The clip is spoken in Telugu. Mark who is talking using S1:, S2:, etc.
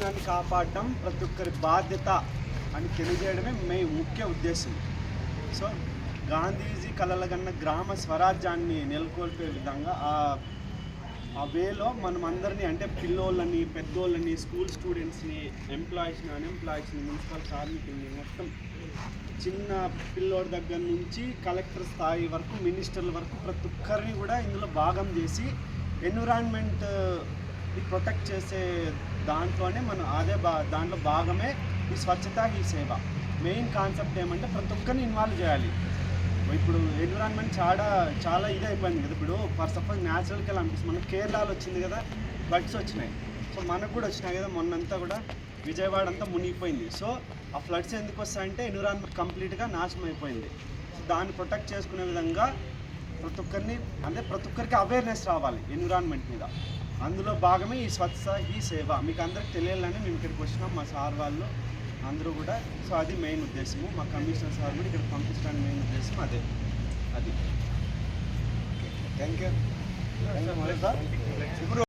S1: పర్యావరణాన్ని కాపాడడం ప్రతి ఒక్కరి బాధ్యత అని తెలియజేయడమే మే ముఖ్య ఉద్దేశం. సో గాంధీజీ కలలగన్న గ్రామ స్వరాజ్యాన్ని నెలకొల్పే విధంగా ఆ ఆ వేలో మనం అందరినీ అంటే పిల్లోళ్ళని పెద్దోళ్ళని స్కూల్ స్టూడెంట్స్ని ఎంప్లాయీస్ని అన్ఎంప్లాయీస్ని మున్సిపల్ కార్మికుల్ని మొత్తం చిన్న పిల్లోడి దగ్గర నుంచి కలెక్టర్ స్థాయి వరకు మినిస్టర్ల వరకు ప్రతి ఒక్కరిని కూడా ఇందులో భాగం చేసి ఎన్విరాన్మెంట్ ప్రొటెక్ట్ చేసే దాంట్లోనే మనం అదే బా దాంట్లో భాగమే ఈ స్వచ్ఛత ఈ సేవ. మెయిన్ కాన్సెప్ట్ ఏమంటే ప్రతి ఒక్కరిని ఇన్వాల్వ్ చేయాలి. ఇప్పుడు ఎన్విరాన్మెంట్ చాలా చాలా ఇది అయిపోయింది కదా. ఇప్పుడు ఫర్ సపోజ్ న్యాచురల్కి అనిపిస్తుంది మనకి కేరళలో వచ్చింది కదా బడ్స్ వచ్చినాయి. సో మనకు కూడా వచ్చినాయి కదా మొన్నంతా కూడా. విజయవాడ అంతా మునిగిపోయింది. సో ఆ ఫ్లడ్స్ ఎందుకు వస్తాయంటే ఎన్విరాన్మెంట్ కంప్లీట్గా నాశనం అయిపోయింది. సో దాన్ని ప్రొటెక్ట్ చేసుకునే విధంగా ప్రతి ఒక్కరిని అంటే ప్రతి ఒక్కరికి అవేర్నెస్ రావాలి ఎన్విరాన్మెంట్ మీద. అందులో భాగమే ఈ స్వచ్ఛ ఈ సేవ. మీకు అందరికి తెలియాలని మేము ఇక్కడికి వచ్చినాం మా సార్ వాళ్ళు. అందరూ కూడా. సో అది మెయిన్ ఉద్దేశము. మా కమిషనర్ సార్ కూడా ఇక్కడ పంపించడానికి మెయిన్ ఉద్దేశం అదే. అది.
S2: థ్యాంక్ యూ
S1: ఇప్పుడు